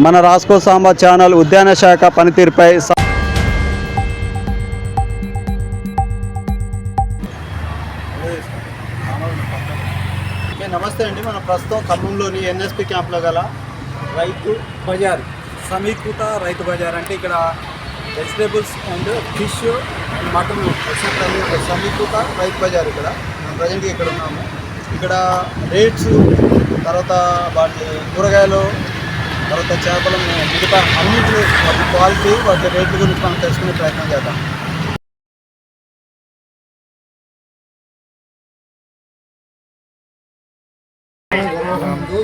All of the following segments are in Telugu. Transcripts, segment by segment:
మన రాస్కో సాంబా ఛానల్ ఉద్యాన శాఖ పనితీరుపై నమస్తే అండి. మనం ప్రస్తుతం ఖమ్మంలోని ఎన్ఎస్పి క్యాంప్లో గల రైతు బజార్ సమీకృత రైతు బజార్ అంటే ఇక్కడ వెజిటేబుల్స్ అండ్ ఫిష్ మటన్ సమీకృత రైతు బజార్ ఇక్కడ. మనం ప్రజెంట్గా ఇక్కడ ఉన్నాము. ఇక్కడ రేట్స్ తర్వాత వాటి కూరగాయలు తర్వాత చేపలు మిగతా అన్నింటి వాటి క్వాలిటీ వాటి రేట్ల గురించి మనం తెలుసుకునే ప్రయత్నం చేద్దాం.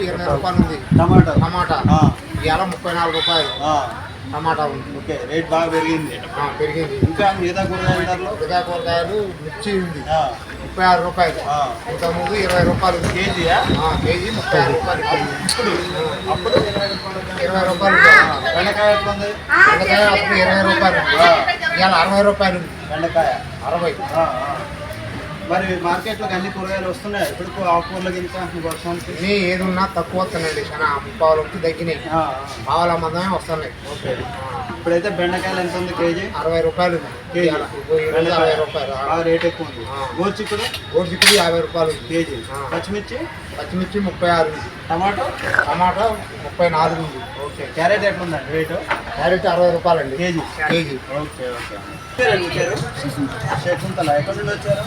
ఇరవై రూపాయలు ఉంది. టమాటా. టమాటా. ఇవాళ ముప్పై నాలుగు రూపాయలు. టమాటా ఉంది. ఓకే రేట్ బాగా పెరిగింది. పెరిగింది. ఇంకా మిగతా కూరగాయల మిర్చి ఉంది. ముప్పై ఆరు రూపాయలు. ఇంత ముందు ఇరవై రూపాయలు ఆ, కేజీ ముప్పై ఆరు రూపాయలు ఇప్పుడు అప్పుడు? ఇరవై రూపాయలు. బెండకాయ బెండకాయ అప్పుడు ఇరవై రూపాయలు. ఇవాళ అరవై రూపాయలు బెండకాయ అరవై. మరి మార్కెట్లోకి అన్ని కూరగాయలు వస్తున్నాయి. ఇప్పుడు ఆకుకూరలు గింజ వర్షానికి. ఇవి ఏది ఉన్నా తక్కువ వస్తున్నాయండి. చాలా వరకు తగ్గినాయి. పావుల మందమే వస్తున్నాయి. ఓకే. ఇప్పుడైతే బెండకాయలు ఎంత ఉంది కేజీ? అరవై రూపాయలు ఉంది. కేజీ. అరవై రూపాయలు. ఆ. రేట్ ఎక్కువ ఉంది. గోచిక్కుడు గోడిచిక్కుడు యాభై రూపాయలు ఉంది. కేజీ. పచ్చిమిర్చి? పచ్చిమిర్చి ముప్పై ఆరు టమాటో? టమాటా ముప్పై నాలుగు ఉంది. ఓకే. క్యారెట్ ఎట్లుందండి రేటు? క్యారెట్ అరవై రూపాయలండి. KG. KG. Okay okay. Shakuntala. ఎక్కడి నుండి వచ్చారు?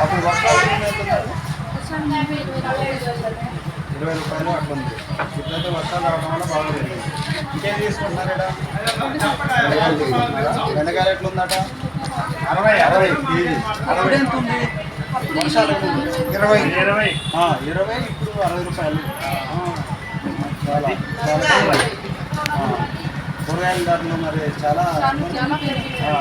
అప్పుడు? ఇరవై రూపాయలు అట్లుంది. ఇప్పుడైతే వర్షాలు రావడం వల్ల బాగా పెరిగింది ఇంకేం తీసుకుంటున్నారట బెండకాయలు ఎట్లుందట? అరవై. అరవై కేజీ. అరవై. ఎంత ఉంది వర్షాలు ఇరవై. ఇరవై ఇరవై ఇప్పుడు అరవై రూపాయలు. చాలా కూరగాయల ధరలు మరి చాలా ఆ,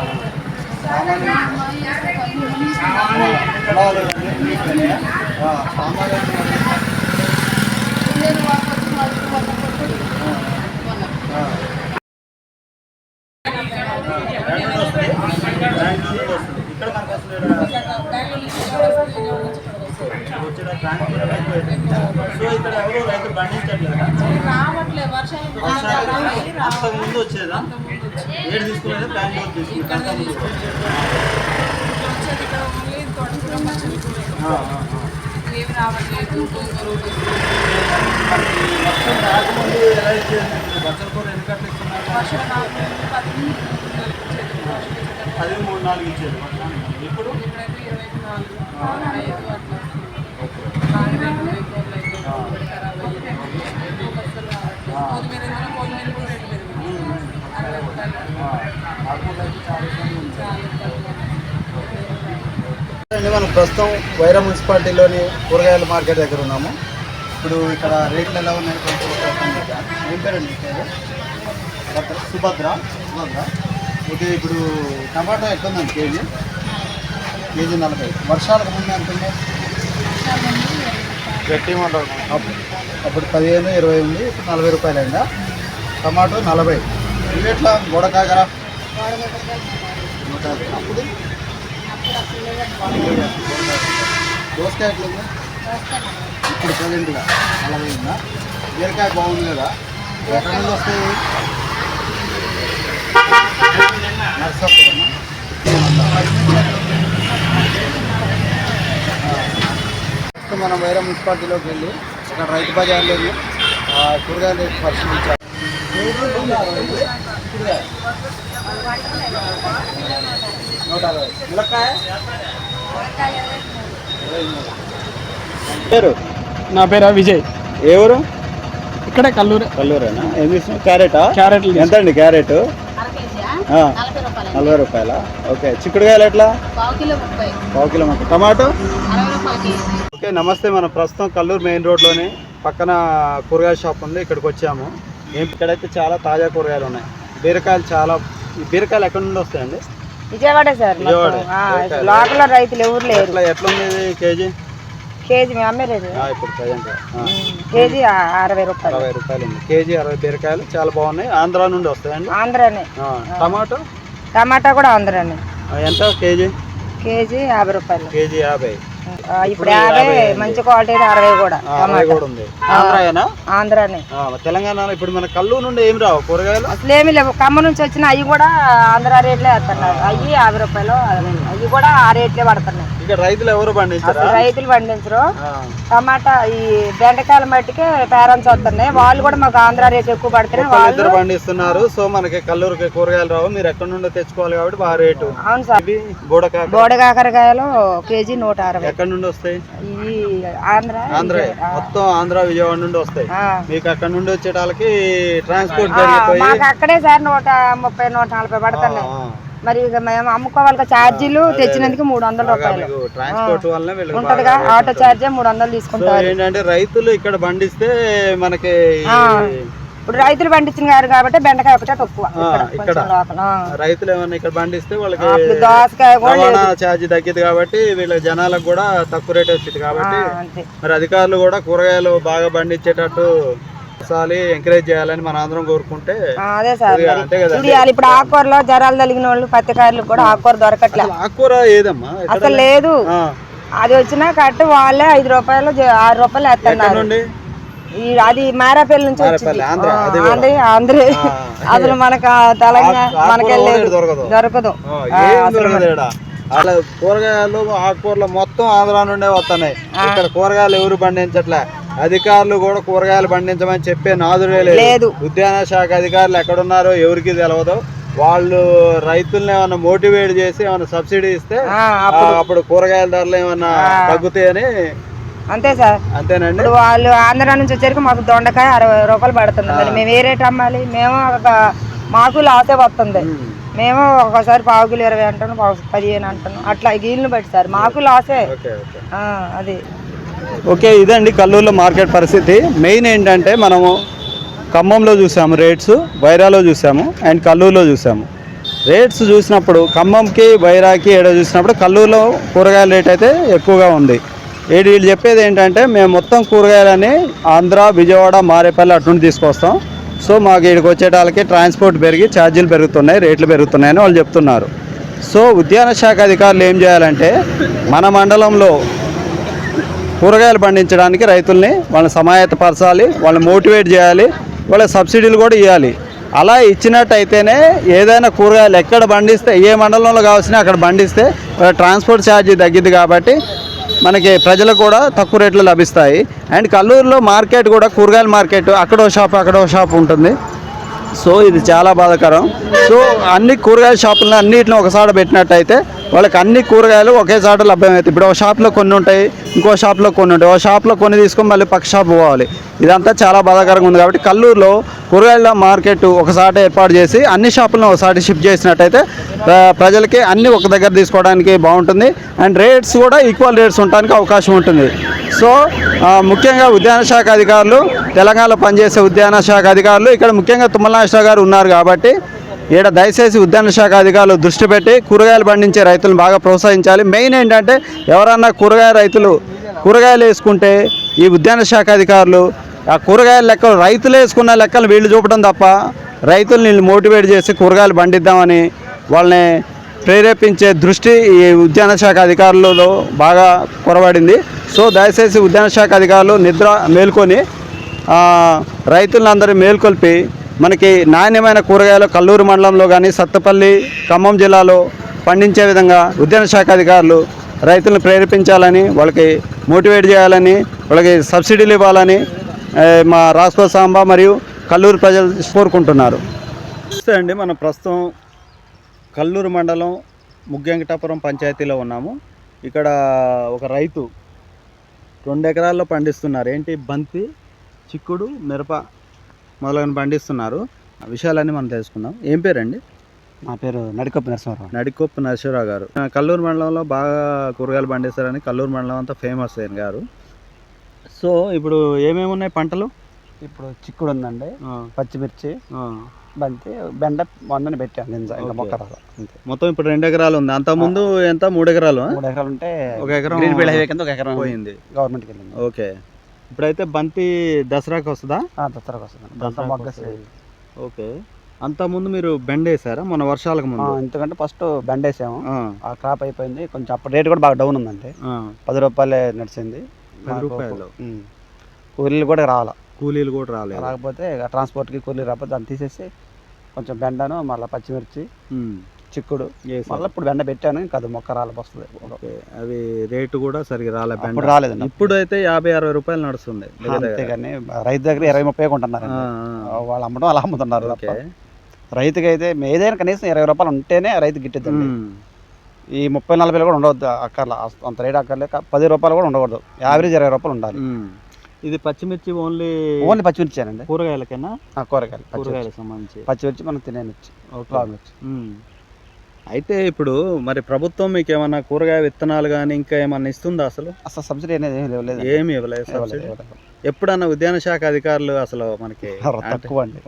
ఇక్కడ సో ఇక్కడ ఎవరు రైతు పండించట్లేదు అంతకు ముందు వచ్చేదా ఏడు తీసుకునేది బ్యాంక్ తీసుకునేది ఏమి రావట్లేదు వర్షం రాకముందు. అది మూడు నాలుగు ఇచ్చేది ఇప్పుడు ఇప్పుడైతే ఇరవై నాలుగు. ఐదు అట్లా బాగా రేట్లు ఎక్కువ అయితే ఆ. ఖరాబ్ అయ్యింది ఎక్కువ బస్సులు రావట్లేదు ఆ. కొత్తిమీర కూడా కొత్తిమీర కూడా రేటు పెరిగింది అరవై రూపాయలు ఆ, ఆకుకూరలు అయితే చాలా ఇబ్బంది ఉంది. చాలా తక్కువ. అండి మనం ప్రస్తుతం వైరా మున్సిపాలిటీలోని కూరగాయల మార్కెట్ దగ్గర ఉన్నాము. ఇప్పుడు ఇక్కడ రేట్లు ఎలా ఉన్నాయి కొంచెం. ఏం పేరండి పేరు? భద్ర- సుభద్ర సుభద్ర. ఓకే ఇప్పుడు టమాటా ఎట్లా ఉందండి కేజీ? కేజీ నలభై. వర్షాలకు ముందు ఎంత ఉంది? గట్టి అప్పుడు అప్పుడు పదిహేను ఇరవై ఉంది ఇప్పుడు నలభై రూపాయలు అయిందా? టమాటో నలభై. ఇవి ఎట్లా? గోడకాగర. అప్పుడు దోసకాయ ఇప్పుడు ప్రజెంట్గా అలాగే ఉందా? బీరకాయ బాగుంది కదా? ఎక్కడ నుండి వస్తాయి నర్సప్పమ్మా మనం వేరే మున్సిపాలిటీలోకి వెళ్ళి ఇక్కడ రైతు బజార్లో కూరగాయలు ఆ, కూరగాయల రేటు పరిశీలించాలి. నూట అరవై ములక్కాయ పేరు? నా పేరు విజయ్. ఏ ఊరు? ఇక్కడే కల్లూరు. కల్లూరేనా? ఏం తీసుకున్నావు క్యారెటా? క్యారెట్లు ఎంత అండి క్యారెట్? నలభై రూపాయలు. ఓకే చిక్కుడుకాయలు ఎట్లా? పావు కిలో ముప్పై. టమాటో? ఓకే నమస్తే మనం ప్రస్తుతం కల్లూరు మెయిన్ రోడ్లోని పక్కన కూరగాయల షాప్ ఉంది ఇక్కడికి వచ్చాము. ఏం ఇక్కడైతే చాలా తాజా కూరగాయలు ఉన్నాయి. బీరకాయలు చాలా బీరకాయలు ఎక్కడి నుండి వస్తాయండి? విజయవాడ సార్. విజయవాడ. లోకల్ రైతులు ఎవరు లేరు. ఎట్లా ఉంది కేజీ? కేజీ మేము అమ్మేది ఆ, ఇప్పుడు ప్రజెంట్ కేజీ అరవై రూపాయలు. అరవై రూపాయలు ఉంది కేజీ అరవై బీరకాయలు చాలా బాగున్నాయి. ఆంధ్ర నుండి వస్తాయండి? ఆంధ్రానే. టమాటో? టమాటా కూడా ఆంధ్రానే. ఎంత కేజీ? కేజీ యాభై రూపాయలు. కేజీ యాభై. ఇప్పుడు యాభై మంచి క్వాలిటీ అరవై కూడా ఆంధ్రానే. తెలంగాణలో ఇప్పుడు మన కల్లు నుండి ఏం రావు? కూరగాయలు? అసలు ఏమీ లేవు. ఖమ్మం నుంచి వచ్చిన అవి కూడా ఆంధ్ర రేట్లే వేస్తున్నారు అవి యాభై రూపాయలు అవి కూడా ఆ రేట్లే పడుతున్నాయి. ఇక్కడ రైతులు ఎవరు పండించారా? రైతులు పండించరు. టమాటా ఈ బెండకాయల మట్టికే పేరెంట్స్ వస్తున్నాయి. వాళ్ళు కూడా మాకు ఆంధ్ర రేట్ ఎక్కువ పడుతున్నాయి. వాళ్ళు పండిస్తున్నారు. సో మనకి కల్లూరుకి కూరగాయలు రావు. మీరు ఎక్కడి నుండో తెచ్చుకోవాలి కాబట్టి బాగా రేటు. అవును సార్. ఇవి బోడకాక బోడ కాకరకాయలు కేజీ నూట అరవై. ఎక్కడి నుండి వస్తాయి? ఈ ఆంధ్ర ఆంధ్ర. మొత్తం ఆంధ్ర విజయవాడ నుండి వస్తాయి. మీకు అక్కడ నుండి వచ్చేటాలకి ట్రాన్స్పోర్ట్ మాకు అక్కడే సార్ నూట ముప్పై నూట నలభై పడుతున్నాయి. మరి ఇక మేము అమ్ముకోవాలి ఛార్జీలు తెచ్చినందుకు మూడు వందల రూపాయలు. ట్రాన్స్పోర్ట్ వల్ల ఉంటదిగా ఆటో ఛార్జే మూడు వందలు తీసుకుంటారు. ఏంటంటే రైతులు ఇక్కడ పండిస్తే మనకి. ఇప్పుడు రైతులు పండించిన గారు కాబట్టి బెండకాయ ఒకటే తక్కువ ఇక్కడ. రైతులు ఏమన్నా ఇక్కడ పండిస్తే వాళ్ళకి దోసకాయ ఛార్జ్ తగ్గింది కాబట్టి వీళ్ళ జనాలకు కూడా తక్కువ రేట్ వచ్చింది కాబట్టి మరి అధికారులు కూడా కూరగాయలు బాగా పండించేటట్టు సాలి ఎంకరేజ్ చేయాలని మన కోరుకుంటే అదే సార్ అంతే ఇప్పుడు ఆకుకూరలో జ్వరాలు తగిలిన వాళ్ళు పత్తికాయలు కూడా ఆకుకూర దొరకట్లే. అసలు ఆకుకూర ఏదమ్మా? అసలు లేదు. అది వచ్చినా కట్టు వాళ్ళే ఐదు రూపాయలు ఆరు రూపాయలు వేస్తున్నారు. అది మారాపల్లి నుంచి వచ్చింది. ఆంధ్ర, అసలు మనకు తెలంగాణ కూడా దొరకదు. అలా కూరగాయలు ఆకుకూరలు మొత్తం ఆంధ్ర నుండే వస్తున్నాయి. ఇక్కడ కూరగాయలు ఎవరు పండించట్లే? అధికారులు కూడా కూరగాయలు పండించమని చెప్పే నాదుడే లేదు. ఉద్యాన శాఖ అధికారులు ఎక్కడున్నారో ఎవరికి తెలియదు వాళ్ళు రైతుల్ని ఏమన్నా మోటివేట్ చేసి ఏమన్నా సబ్సిడీ ఇస్తే అప్పుడు. కూరగాయల ధరలు ఏమన్నా తగ్గుతాయని అంతే సార్. అంతేనండి. వాళ్ళు ఆంధ్ర నుంచి వచ్చేసరికి మాకు దొండకాయ అరవై రూపాయలు పడుతుంది. మేము ఏ రేట్ అమ్మాలి? మేము ఒక మాకు లాసే వస్తుంది. మేము ఒకసారి పావు కిలో ఇరవై అంటాను పావు పదిహేను అంటాను అట్లా గీళ్ళని బట్టి సార్. మాకు లాసే. Okay okay. ఆ, అది. ఓకే ఇదండి కల్లూరులో మార్కెట్ పరిస్థితి. మెయిన్ ఏంటంటే మనము ఖమ్మంలో చూసాము రేట్స్ వైరాలో చూసాము అండ్ కల్లూరులో చూసాము. రేట్స్ చూసినప్పుడు ఖమ్మంకి వైరాకి ఏడో చూసినప్పుడు కల్లూరులో కూరగాయల రేట్ అయితే ఎక్కువగా ఉంది. ఏడు వీళ్ళు చెప్పేది ఏంటంటే మేము మొత్తం కూరగాయలని ఆంధ్ర విజయవాడ మారేపల్లి అటు నుండి తీసుకొస్తాం. సో మాకు ఇక్కడికి వచ్చేటాలకి ట్రాన్స్పోర్ట్ పెరిగి ఛార్జీలు పెరుగుతున్నాయి రేట్లు పెరుగుతున్నాయని వాళ్ళు చెప్తున్నారు. సో ఉద్యాన శాఖ అధికారులు ఏం చేయాలంటే మన మండలంలో కూరగాయలు పండించడానికి రైతుల్ని వాళ్ళని సమాయత్తపరచాలి వాళ్ళని మోటివేట్ చేయాలి వాళ్ళ సబ్సిడీలు కూడా ఇవ్వాలి. అలా ఇచ్చినట్టయితేనే ఏదైనా కూరగాయలు ఎక్కడ పండిస్తే ఏ మండలంలో కావాల్సిన అక్కడ పండిస్తే ట్రాన్స్పోర్ట్ ఛార్జీ తగ్గిద్ది కాబట్టి మనకి ప్రజలకు కూడా తక్కువ రేట్లు లభిస్తాయి. అండ్ కల్లూరులో మార్కెట్ కూడా కూరగాయల మార్కెట్ అక్కడో షాప్ అక్కడో షాప్ ఉంటుంది. సో ఇది చాలా బాధాకరం. సో అన్ని కూరగాయల షాపులను అన్నిటిని ఒకసారి పెట్టినట్టయితే వాళ్ళకి అన్ని కూరగాయలు ఒకే చోట లభ్యమవుతాయి. ఇప్పుడు ఒక షాప్లో కొన్ని ఉంటాయి ఇంకో షాప్లో కొన్ని ఉంటాయి. ఒక షాప్లో కొన్ని తీసుకొని మళ్ళీ పక్క షాప్ పోవాలి. ఇదంతా చాలా బాధాకరంగా ఉంది కాబట్టి కల్లూరులో కూరగాయల మార్కెట్ ఒకసారి ఏర్పాటు చేసి అన్ని షాపులను ఒకసారి షిఫ్ట్ చేసినట్టయితే ప్రజలకి అన్ని ఒక దగ్గర తీసుకోవడానికి బాగుంటుంది. అండ్ రేట్స్ కూడా ఈక్వల్ రేట్స్ ఉండడానికి అవకాశం ఉంటుంది. సో ముఖ్యంగా ఉద్యాన శాఖ అధికారులు తెలంగాణలో పనిచేసే ఉద్యాన శాఖ అధికారులు ఇక్కడ ముఖ్యంగా తుమ్మల నాగేశ్వర గారు ఉన్నారు కాబట్టి ఈడ దయచేసి ఉద్యాన శాఖ అధికారులు దృష్టి పెట్టి కూరగాయలు పండించే రైతులను బాగా ప్రోత్సహించాలి. మెయిన్ ఏంటంటే ఎవరన్నా కూరగాయ రైతులు కూరగాయలు వేసుకుంటే ఈ ఉద్యాన శాఖ అధికారులు ఆ కూరగాయల లెక్కలు రైతులు వేసుకున్న లెక్కలు వీళ్ళు చూపడం తప్ప రైతుల్ని మోటివేట్ చేసి కూరగాయలు పండిద్దామని వాళ్ళని ప్రేరేపించే దృష్టి ఈ ఉద్యాన శాఖ అధికారులలో బాగా కొరబడింది సో దయచేసి ఉద్యాన శాఖ అధికారులు నిద్ర మేల్కొని రైతులందరూ మేల్కొల్పి మనకి నాణ్యమైన కూరగాయలు కల్లూరు మండలంలో కానీ సత్తపల్లి ఖమ్మం జిల్లాలో పండించే విధంగా ఉద్యాన శాఖ అధికారులు రైతులను ప్రేరేపించాలని వాళ్ళకి మోటివేట్ చేయాలని వాళ్ళకి సబ్సిడీలు ఇవ్వాలని మా రాసుకో సాంబ మరియు కల్లూరు ప్రజలు కోరుకుంటున్నారు. నమస్తే అండి. మనం ప్రస్తుతం కల్లూరు మండలం ముగ్గంకటాపురం పంచాయతీలో ఉన్నాము. ఇక్కడ ఒక రైతు రెండు ఎకరాల్లో పండిస్తున్నారు. ఏంటి? బంతి చిక్కుడు మిరప మొదలైన పండిస్తున్నారు. ఆ విషయాలన్నీ మనం తెలుసుకుందాం. ఏం పేరండి? నా పేరు నడికొప్ప నరసింహారావు. నడికొప్పు నరసింహరావు గారు. కల్లూరు మండలంలో బాగా కూరగాయలు పండిస్తారని కల్లూరు మండలం అంతా ఫేమస్ ఆయన గారు. సో ఇప్పుడు ఏమేమి ఉన్నాయి పంటలు? ఇప్పుడు చిక్కుడు ఉందండి. పచ్చిమిర్చి ఆ. బంతి బెండ మొన్ననే పెట్టాను గింజ ఇంకా. మొక్క రాదు అంతే. మొత్తం ఇప్పుడు రెండు ఎకరాలు ఉంది. అంత ముందు ఎంత? మూడు ఎకరాలు? మూడు ఎకరాలు ఉంటే ఒక ఎకరం హైవే కింద ఒక ఎకరం పోయింది. గవర్నమెంట్కి వెళ్ళింది. ఓకే. ఇప్పుడైతే బంతి దసరాకి వస్తుందా? దసరాకు వస్తుంది. దసరా మొగ్గ వస్తుంది. ఓకే. అంతకుముందు మీరు బెండ్ వేసారా? మన వర్షాలకు ముందు? ఎందుకంటే ఫస్ట్ బెండ్ వేసాము. ఆ, క్రాప్ అయిపోయింది. కొంచెం అప్పుడు రేట్ కూడా బాగా డౌన్ ఉందండి. పది రూపాయలే నడిచింది. పది రూపాయలు. కూలీలు కూడా రావాల. కూలీలు కూడా రాలేదు. రాకపోతే ట్రాన్స్పోర్ట్కి కూలీలు రాకపోతే దాన్ని తీసేసి కొంచెం బెండను మళ్ళీ పచ్చిమిర్చి చిక్కుడు. మళ్ళీ ఇప్పుడు బెండ పెట్టాను ఇంకా అది మొక్క రాలి వస్తుంది. అవి రేటు కూడా సరిగా రాలే బెండ. అప్పుడు రాలేదండి ఇప్పుడు అయితే యాభై అరవై రూపాయలు నడుస్తుంది. అంతేగాని రైతు దగ్గర ఇరవై ముప్పై కొంటున్నారు. వాళ్ళు అమ్మడం అలా అమ్ముతున్నారు రైతుకి అయితే ఏదైనా కనీసం ఇరవై రూపాయలు ఉంటేనే రైతు గిట్టిద్దండి. ఉమ్, ఈ ముప్పై నలభైలు కూడా ఉండవద్దు అక్కర్లా అంత రేట్ అక్కర్లే పది రూపాయలు కూడా ఉండకూడదు. యావరేజ్ ఇరవై రూపాయలు ఉండాలి. ఇది పచ్చిమిర్చి ఓన్లీ ఓన్లీ పచ్చిమిర్చానండి. కూరగాయలకేనా? కూరగాయలు పచ్చిమిర్చి. కూరగాయలకు సంబంధించి. పచ్చిమిర్చి మనం తినే మిర్చి మిర్చి. అయితే ఇప్పుడు మరి ప్రభుత్వం మీకు ఏమన్నా కూరగాయ విత్తనాలు కానీ ఇంకా ఏమన్నా ఇస్తుందా అసలు? అసలు సబ్సిడీ అనేది ఏమీ లేవు- లేదు ఏమి ఇవ్వలేదు సబ్సిడీ. ఎప్పుడన్నా ఉద్యాన శాఖ అధికారులు అసలు మనకి తక్కువ అండి.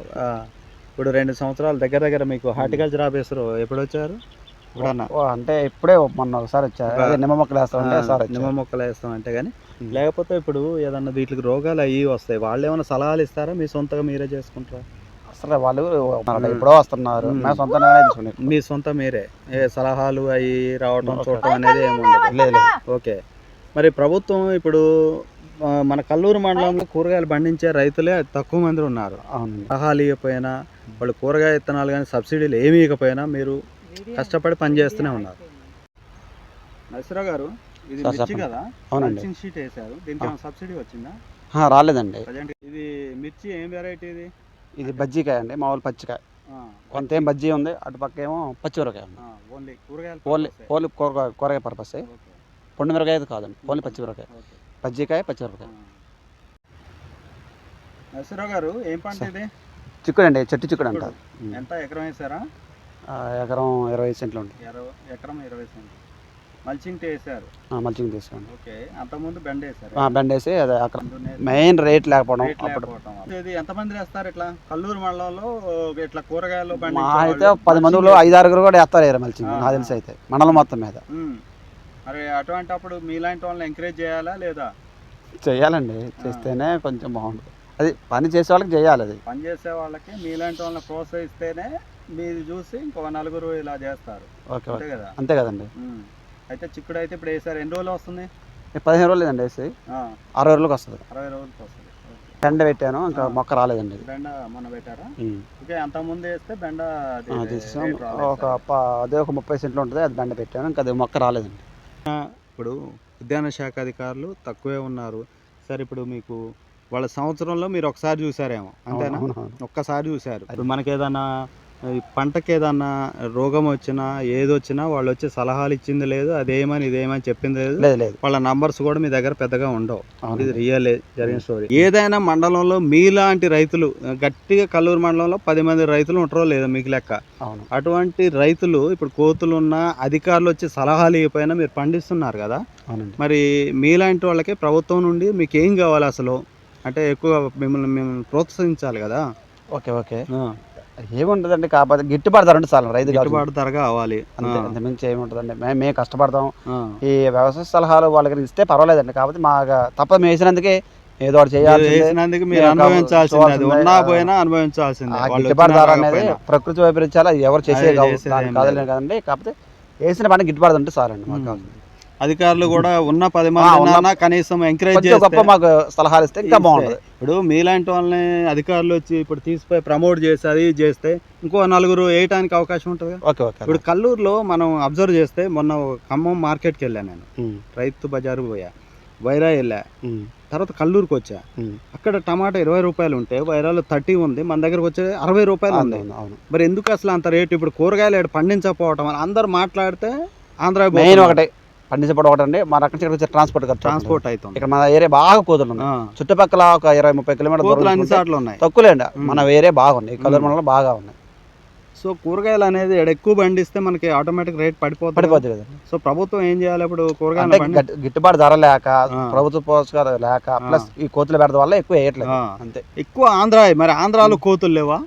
ఇప్పుడు రెండు సంవత్సరాలు దగ్గర దగ్గర మీకు హార్టికల్చర్ ఆఫీసర్ ఎప్పుడు వచ్చారు? అంటే ఇప్పుడే మొన్న ఒకసారి వచ్చారు. నిమ్మ మొక్కలు వేస్తామంటే సార్ నిమ్మ మొక్కలు వేస్తాం అంటే కానీ. లేకపోతే ఇప్పుడు ఏదన్నా వీటికి రోగాలు అయ్యి వస్తాయి వాళ్ళు ఏమైనా సలహాలు ఇస్తారా? మీ సొంతగా మీరే చేసుకుంటారా? అసలు వాళ్ళు. ఎప్పుడో వస్తున్నారు. సొంతంగానే మీ సొంత మీరే. ఏ సలహాలు అవి ఓకే. చూడటం అనేది ఏమి ఉండదు. లేదు ఓకే. మరి ప్రభుత్వం ఇప్పుడు ఆ, మన కల్లూరు మండలంలో కూరగాయలు పండించే రైతులే తక్కువ మంది ఉన్నారు. సలహాలు ఇవ్వకపోయినా వాళ్ళు కూరగాయ విత్తనాలు కానీ సబ్సిడీలు ఏమీ ఇవ్వకపోయినా మీరు కష్టపడి పని చేస్తూనే ఉన్నారు. నరసరావు గారు ఇది సార్ మిర్చి చెప్పండి. కదా? అవునండి. మల్చింగ్ షీట్ వేశారు. దీనికి ఏమైనా సబ్సిడీ వచ్చిందా? ఆ, రాలేదండి. ప్రజెంట్ ఇది మిర్చి ఏం వెరైటీ ఇది? ఇది బజ్జీకాయ అండి మామూలు పచ్చికాయ. కొంత ఏం బజ్జీ ఉంది అటు పక్క ఏమో పచ్చిమిరకాయ ఉంది ఓన్లీ కూరగాయలు ఓన్లీ ఓన్లీ కూరగాయ కూరగాయ పర్పస్. పండు మిరకాయ అయితే కాదండి ఓన్లీ పచ్చిమిరకాయ బజ్జీకాయ పచ్చిమిరకాయ నరసరావు గారు ఏం పంట ఇది? చిక్కుడు అండి చెట్టు చిక్కుడు. అంటారు. ఎంత ఎకరం వేసారా? ఎకరం ఇరవై సెంట్లు ఉంది. ఇరవై ఎకరం ఇరవై సెంట్లు. మల్చింగ్ వేసారు మల్చింగ్ తీసుకోండి ఓకే అంతకుముందు బెండ వేసారు బెండ్ వేసి అదే అక్కడ మెయిన్ రేట్ లేకపోవడం రేట్ అప్పుడు. ఇది ఎంతమంది వేస్తారు ఇట్లా? కల్లూరు మండలంలో ఇట్లా కూరగాయలు మా అయితే పది మందిలో ఐదు ఆరుగురు కూడా వేస్తారు మల్చింగ్. నాకు తెలిసి అయితే మండలం మొత్తం మీద. మరి అటువంటి అప్పుడు మీలాంటి వాళ్ళని ఎంకరేజ్ చేయాలా లేదా? చేయాలండి చేస్తేనే కొంచెం బాగుంటుంది. అది పని చేసే వాళ్ళకి చేయాలి అది. పని చేసే వాళ్ళకి మీలాంటి వాళ్ళని ప్రోత్సహిస్తేనే మీరు చూసి ఇంకో నలుగురు ఇలా చేస్తారు. ఓకే అంతే కదా? అంతే కదండి. అయితే చిక్కుడు అయితే ఇప్పుడు వేసారు. ఎన్ని రోజులు వస్తుంది? పదిహేను రోజులు లేదండి వేసి అరవై రోజులకు వస్తుంది. అరవై రోజులకి వస్తుంది. బెండ పెట్టాను ఇంకా. మొక్క రాలేదండి. బెండ మొన్న పెట్టారా. ఓకే అంత ముందు వేస్తే బెండ ఒక అదే ఒక ముప్పై సెంట్లు ఉంటుంది అది బెండ పెట్టాను ఇంకా అది మొక్క రాలేదండి. ఇప్పుడు ఉద్యాన శాఖ అధికారులు తక్కువే ఉన్నారు. సరే ఇప్పుడు మీకు వాళ్ళ సంవత్సరంలో మీరు ఒకసారి చూసారేమో అంతేనా. ఒక్కసారి చూసారు. ఇప్పుడు మనకి ఏదన్నా ఈ పంటకి ఏదన్నా రోగం వచ్చినా ఏది వచ్చినా వాళ్ళు వచ్చి సలహాలు ఇచ్చింది లేదు అదేమని ఇదేమని చెప్పింది లేదు. లేదు వాళ్ళ నంబర్స్ కూడా మీ దగ్గర పెద్దగా ఉండవు. ఇది రియల్ జరిగిన స్టోరీ ఏదైనా మండలంలో మీలాంటి రైతులు గట్టిగా కల్లూరు మండలంలో పది మంది రైతులు ఉంటారో లేదో మీకు లెక్క. అవును. అటువంటి రైతులు ఇప్పుడు కోతులు ఉన్న అధికారులు వచ్చి సలహాలు ఇవ్వకపోయినా మీరు పండిస్తున్నారు కదా. మరి మీలాంటి వాళ్ళకి ప్రభుత్వం నుండి మీకు ఏం కావాలి అసలు? అంటే ఎక్కువ మిమ్మల్ని మిమ్మల్ని ప్రోత్సహించాలి కదా. Okay okay. ఏముంటుందండి కాకపోతే గిట్టుబాటు ధర ఉంటే చాలు రైతు. గిట్టుబాటు ధర కావాలి అంతే మించి ఏముంటుందండి మేము మేము కష్టపడతాం. ఈ వ్యవసాయ సలహాలు వాళ్ళకి ఇస్తే పర్వాలేదండి కాకపోతే మాకు తప్ప మేము వేసినందుకే ఏదో ఒకటి చేయాల్సిందే వేసినందుకు మీరు అనుభవించాల్సిందే. ఉన్నా. పోయినా అనుభవించాల్సిందే గిట్టుబాటు ధర అనేది. ప్రకృతి వైపరీత్యాలు ఎవరు చేసే. కదండి కాకపోతే వేసిన పని గిట్టుబాటు ఉంటే చాలండి మాకు ఉమ్. కావాల్సింది. అధికారులు కూడా ఉన్న పది మంది కనీసం ఎంకరేజ్ గొప్ప మాకు సలహాలు ఇస్తే ఇంకా. బాగుంటుంది. ఇప్పుడు మీలాంటి వాళ్ళని అధికారులు వచ్చి ఇప్పుడు తీసిపోయి ప్రమోట్ చేసి అది చేస్తే ఇంకో నలుగురు వేయటానికి అవకాశం ఉంటుంది. ఓకే ఓకే ఇప్పుడు కల్లూరులో మనం అబ్జర్వ్ చేస్తే మొన్న ఖమ్మం మార్కెట్కి వెళ్ళాను నేను. రైతు బజారు పోయా వైరా వెళ్ళా. తర్వాత కల్లూరుకి వచ్చా. అక్కడ టమాటా ఇరవై రూపాయలు ఉంటే వైరాలో థర్టీ ఉంది మన దగ్గరకు వచ్చే అరవై రూపాయలు ఉంది. మరి ఎందుకు అసలు అంత రేటు? ఇప్పుడు కూరగాయలు పండించకపోవటం అని అందరు మాట్లాడితే ఆంధ్ర ఒకటే. పండించబడి ఒకటి అండి మా అక్కడి నుంచి వచ్చే ట్రాన్స్పోర్ట్ ట్రాన్స్పోర్ట్ అవుతుంది. ఇక్కడ మన ఏరియా బాగా ఉన్నాయి ఆ. చుట్టుపక్కల ఒక ఇరవై ముప్పై కిలోమీటర్ కోతులు అన్ని దూరం సార్లు ఉన్నాయి. తక్కువలేండి. మన వేరే బాగున్నాయి కలర్. మనలో బాగా ఉన్నాయి సో కూరగాయలు అనేది ఎక్కువ పండిస్తే మనకి ఆటోమేటిక్ రేట్ పడిపోతుంది. పడిపోతుంది కదా. సో ప్రభుత్వం ఏం చేయాలి ఇప్పుడు కూరగాయలు గిట్టుబాటు ధర లేక. ప్రభుత్వ పోషకాలు లేక ప్లస్ ఈ కోతులు పెడత వల్ల ఎక్కువ వేయట్లేదు. అంతే. ఎక్కువ ఆంధ్ర మరి ఆంధ్రాలో కోతులు లేవా?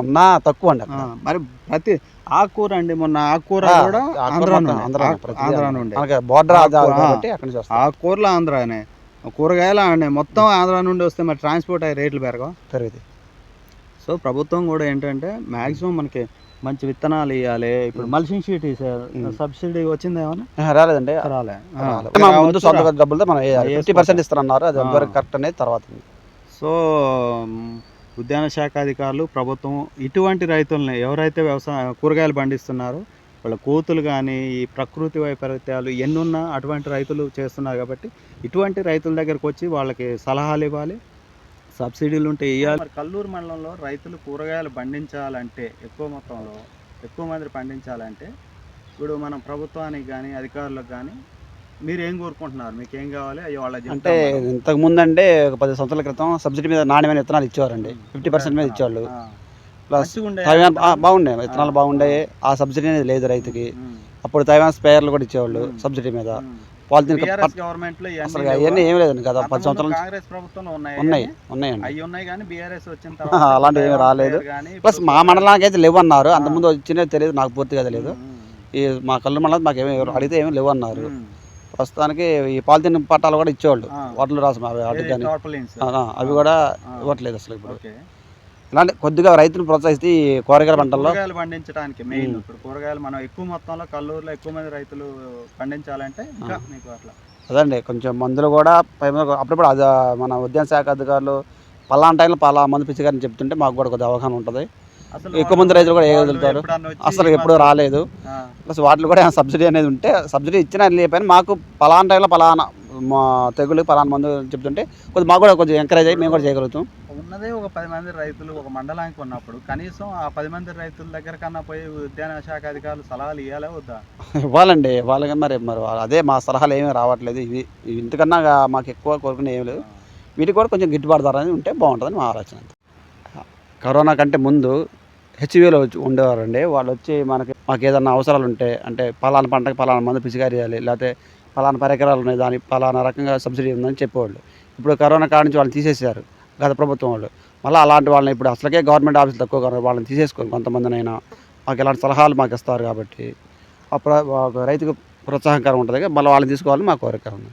ఉన్నా తక్కువ అండి మరి ప్రతి ఆకుకూర అండి మొన్న ఆకుకూర కూడా ఆంధ్ర నుండి. బోర్డర్ ఆకుకూరలు ఆంధ్రానే కూరగాయలు ఆంధ్ర మొత్తం ఆంధ్ర నుండి వస్తే మరి ట్రాన్స్పోర్ట్ అయ్యే రేట్లు పెరగవు. పెరుగుతాయి సో ప్రభుత్వం కూడా ఏంటంటే మ్యాక్సిమం మనకి మంచి విత్తనాలు ఇవ్వాలి ఇప్పుడు మల్చింగ్ షీట్ సబ్సిడీ వచ్చింది ఏమన్నా? ఆహా, రాలేదండి. రాలే. ముందు సొంత డబ్బులతో మనం ఫిఫ్టీ పర్సెంట్ ఇస్తారన్నారు. అది కరెక్ట్ అనేది తర్వాత. సో ఉద్యాన శాఖ అధికారులు ప్రభుత్వం ఇటువంటి రైతులని ఎవరైతే వ్యవసాయ కూరగాయలు పండిస్తున్నారో వాళ్ళ కోతులు కానీ ఈ ప్రకృతి వైపరీత్యాలు ఎన్నున్నా అటువంటి రైతులు చేస్తున్నారు కాబట్టి ఇటువంటి రైతుల దగ్గరకు వచ్చి వాళ్ళకి సలహాలు ఇవ్వాలి. సబ్సిడీలు ఉంటే ఇవ్వాలి కల్లూరు మండలంలో రైతులు కూరగాయలు పండించాలంటే ఎక్కువ మొత్తంలో ఎక్కువ మంది పండించాలంటే ఇప్పుడు మనం ప్రభుత్వానికి కానీ అధికారులకు కానీ మీరు ఏం కోరుకుంటున్నారు? మీకు ఏం కావాలి? అయ్యో వాళ్ళ అంటే ఇంతకు ముందు అంటే ఒక పది సంవత్సరాల క్రితం సబ్సిడీ మీద నాణ్యమైన విత్తనాలు ఇచ్చేవారండి. ఫిఫ్టీ పర్సెంట్ మీద ఇచ్చేవాళ్ళు. ప్లస్ తైవాన్ బాగుండే. విత్తనాలు బాగుండే ఆ సబ్సిడీ అనేది లేదు రైతుకి. అప్పుడు తైవాన్ స్పేయర్లు కూడా ఇచ్చేవాళ్ళు సబ్సిడీ మీద. పాలిథిన్ గవర్నమెంట్ అసలు అవన్నీ ఏం లేదండి కదా. పది సంవత్సరాల నుంచి కాంగ్రెస్ ప్రభుత్వంలో ఉన్నాయి? ఉన్నాయి. ఉన్నాయండి. అవి ఉన్నాయి కానీ బీఆర్ఎస్ వచ్చిన ఆహా, అలాంటివి ఏమీ రాలేదు. ప్లస్ మా మండలానికి అయితే లేవు అన్నారు అంతకుముందు వచ్చినది తెలియదు. నాకు పూర్తిగా తెలియదు. ఈ మా కళ్ళు మండలం మాకు ఏమి అడిగితే ఏమీ లేవు అన్నారు ప్రస్తుతానికి ఈ పాలిథిన్ పట్టాలు కూడా ఇచ్చేవాళ్ళు. వాటిలో రాసు అవి వాటికి కానీ. అవి కూడా ఇవ్వట్లేదు అసలు ఇప్పుడు. ఇలాంటి కొద్దిగా రైతును ప్రోత్సహిస్తే ఈ కూరగాయల పంటల్లో కూరగాయలు పండించడానికి మెయిన్. ఇప్పుడు కూరగాయలు మనం ఎక్కువ మొత్తంలో కల్లూరులో ఎక్కువ మంది రైతులు పండించాలంటే ఇంకా మీకు అట్లా. అదండి కొంచెం మందులు కూడా పై అప్పుడప్పుడు అది మన ఉద్యాన శాఖ అధికారులు పలానా టైంలో పలా మందు పిచ్చిగారిని చెప్తుంటే మాకు కూడా కొద్దిగా అవగాహన ఉంటుంది. ఎక్కువ మంది రైతులు కూడా వేయగలుగుతారు అసలు ఎప్పుడు రాలేదు. ప్లస్ వాటిలో కూడా సబ్సిడీ అనేది ఉంటే సబ్సిడీ ఇచ్చినా లేకపోయినా మాకు పలానా టైంలో పలానా మా తెగులు పలానా మందు చెప్తుంటే కొద్దిగా మాకు కూడా కొంచెం ఎంకరేజ్ అయ్యి మేము కూడా చేయగలుగుతాం. ఉన్నదే ఒక పది మంది రైతులు ఒక మండలానికి ఉన్నప్పుడు కనీసం ఆ పది మంది రైతుల దగ్గర కన్నా పోయి ఉద్యాన శాఖ అధికారులు సలహాలు ఇవ్వాలే వద్దా? ఇవ్వాలండి. ఇవ్వాలి మరి మరి అదే మా సలహాలు ఏమీ రావట్లేదు. ఇవి ఇంతకన్నా మాకు ఎక్కువ కోరుకునే ఏమి లేదు. వీటికి కూడా కొంచెం గిట్టుబాటు ధర అనేది ఉంటే బాగుంటుందని మా ఆలోచన కరోనా కంటే ముందు హెచ్విలో ఉండేవారండి. వాళ్ళు వచ్చి మనకి మాకు ఏదైనా అవసరాలు ఉంటే అంటే పలానా పంటకి పలానా మందు పిచికారీ చేయాలి లేకపోతే పలానా పరికరాలు ఉన్నాయి దానికి పలానా రకంగా సబ్సిడీ ఉందని చెప్పేవాళ్ళు. ఇప్పుడు కరోనా కాడ నుంచి వాళ్ళని తీసేసారు గత ప్రభుత్వం వాళ్ళు. మళ్ళీ అలాంటి వాళ్ళని ఇప్పుడు అసలుకే గవర్నమెంట్ ఆఫీసులు తక్కువ కరోనా వాళ్ళని తీసేసుకోరు కొంతమందినైనా మాకు ఇలాంటి సలహాలు మాకు ఇస్తారు కాబట్టి ఒక రైతుకు ప్రోత్సాహకరం ఉంటుంది మళ్ళీ వాళ్ళని తీసుకోవాలని మా కోరిక ఉంది.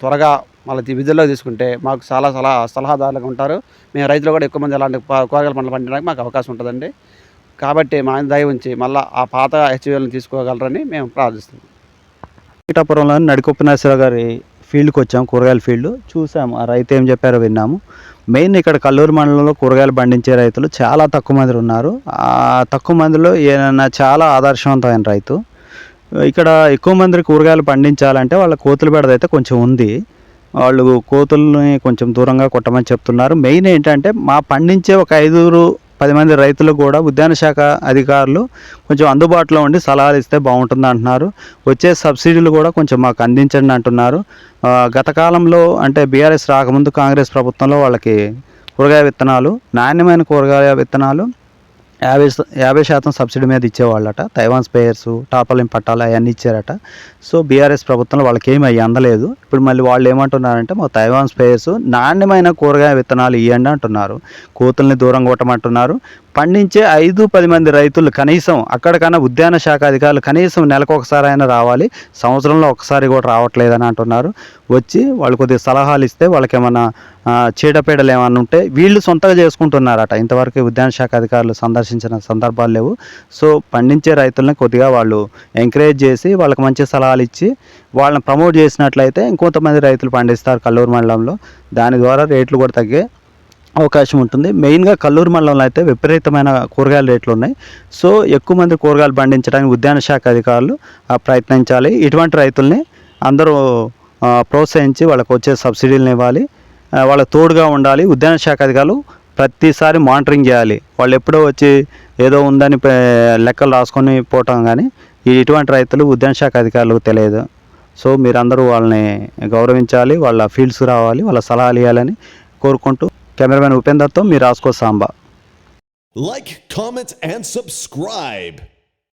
త్వరగా మళ్ళీ విధుల్లో తీసుకుంటే మాకు చాలా సలహా సలహాదారులుగా ఉంటారు. మేము రైతులు కూడా ఎక్కువ మంది అలాంటి కూరగాయల పంటలు పండించడానికి మాకు అవకాశం ఉంటుందండి. కాబట్టి మా దయ ఉంచి మళ్ళీ ఆ పాత హెచ్వీఎల్ని తీసుకోగలరని మేము ప్రార్థిస్తున్నాం. పీఠాపురంలో నడికొప్ప నరసరావు గారి ఫీల్డ్కి వచ్చాము కూరగాయల ఫీల్డ్. చూసాము ఆ రైతు ఏం చెప్పారో విన్నాము. మెయిన్ ఇక్కడ కల్లూరు మండలంలో కూరగాయలు పండించే రైతులు చాలా తక్కువ మంది ఉన్నారు. ఆ తక్కువ మందిలో ఏదైనా చాలా ఆదర్శవంతమైన రైతు. ఇక్కడ ఎక్కువ మంది కూరగాయలు పండించాలంటే వాళ్ళ కోతుల బెడద అయితే కొంచెం ఉంది. వాళ్ళు కోతుల్ని కొంచెం దూరంగా కొట్టమని చెప్తున్నారు. మెయిన్ ఏంటంటే మా పండించే ఒక ఐదుగురు పది మంది రైతులకు కూడా ఉద్యాన శాఖ అధికారులు కొంచెం అందుబాటులో ఉండి సలహాలు ఇస్తే బాగుంటుంది అంటున్నారు. వచ్చే సబ్సిడీలు కూడా కొంచెం మాకు అందించండి అంటున్నారు. గత కాలంలో అంటే బీఆర్ఎస్ రాకముందు కాంగ్రెస్ ప్రభుత్వంలో వాళ్ళకి కూరగాయ విత్తనాలు నాణ్యమైన కూరగాయ విత్తనాలు యాభై యాభై శాతం సబ్సిడీ మీద ఇచ్చేవాళ్ళట. తైవాన్ స్పేయర్స్ టార్పాలిన్ పట్టాలు అవన్నీ ఇచ్చారట. సో బీఆర్ఎస్ ప్రభుత్వంలో వాళ్ళకి ఏమి అయ్యి అందలేదు. ఇప్పుడు మళ్ళీ వాళ్ళు ఏమంటున్నారంటే మా తైవాన్ స్పేయర్స్ నాణ్యమైన కూరగాయ విత్తనాలు ఇవ్వండి అంటున్నారు. కోతుల్ని దూరం కొట్టమంటున్నారు. పండించే ఐదు పది మంది రైతులు కనీసం అక్కడికన్నా ఉద్యాన శాఖ అధికారులు కనీసం నెలకు ఒకసారి అయినా రావాలి. సంవత్సరంలో ఒకసారి కూడా రావట్లేదని అంటున్నారు. వచ్చి వాళ్ళు కొద్దిగా సలహాలు ఇస్తే వాళ్ళకి ఏమైనా చీడపీడలు ఏమైనా ఉంటే వీళ్ళు సొంతగా చేసుకుంటున్నారట. ఇంతవరకు ఉద్యాన శాఖ అధికారులు సందర్శించిన సందర్భాలు లేవు. సో పండించే రైతుల్ని కొద్దిగా వాళ్ళు ఎంకరేజ్ చేసి వాళ్ళకి మంచి సలహాలు ఇచ్చి వాళ్ళని ప్రమోట్ చేసినట్లయితే ఇంకొంతమంది రైతులు పండిస్తారు కల్లూరు మండలంలో. దాని ద్వారా రేట్లు కూడా తగ్గే అవకాశం ఉంటుంది. మెయిన్గా కల్లూరు మండలంలో అయితే విపరీతమైన కూరగాయల రేట్లు ఉన్నాయి. సో ఎక్కువ మంది కూరగాయలు పండించడానికి ఉద్యాన శాఖ అధికారులు ప్రయత్నించాలి. ఇటువంటి రైతుల్ని అందరూ ప్రోత్సహించి వాళ్ళకు వచ్చే సబ్సిడీలను ఇవ్వాలి. వాళ్ళ వాళ్ళకు తోడుగా ఉండాలి. ఉద్యాన శాఖ అధికారులు ప్రతిసారి మానిటరింగ్ చేయాలి. వాళ్ళు ఎప్పుడో వచ్చి ఏదో ఉందని లెక్కలు రాసుకొని పోవటం కానీ ఈ ఇటువంటి రైతులు ఉద్యాన శాఖ అధికారులకు తెలియదు. సో మీరందరూ వాళ్ళని గౌరవించాలి. వాళ్ళ ఫీల్డ్స్ రావాలి. వాళ్ళ సలహాలు ఇవ్వాలని కోరుకుంటూ కెమెరామెన్ ఉపేందర్తో మీ రాసుకో Samba Like, comment, and subscribe.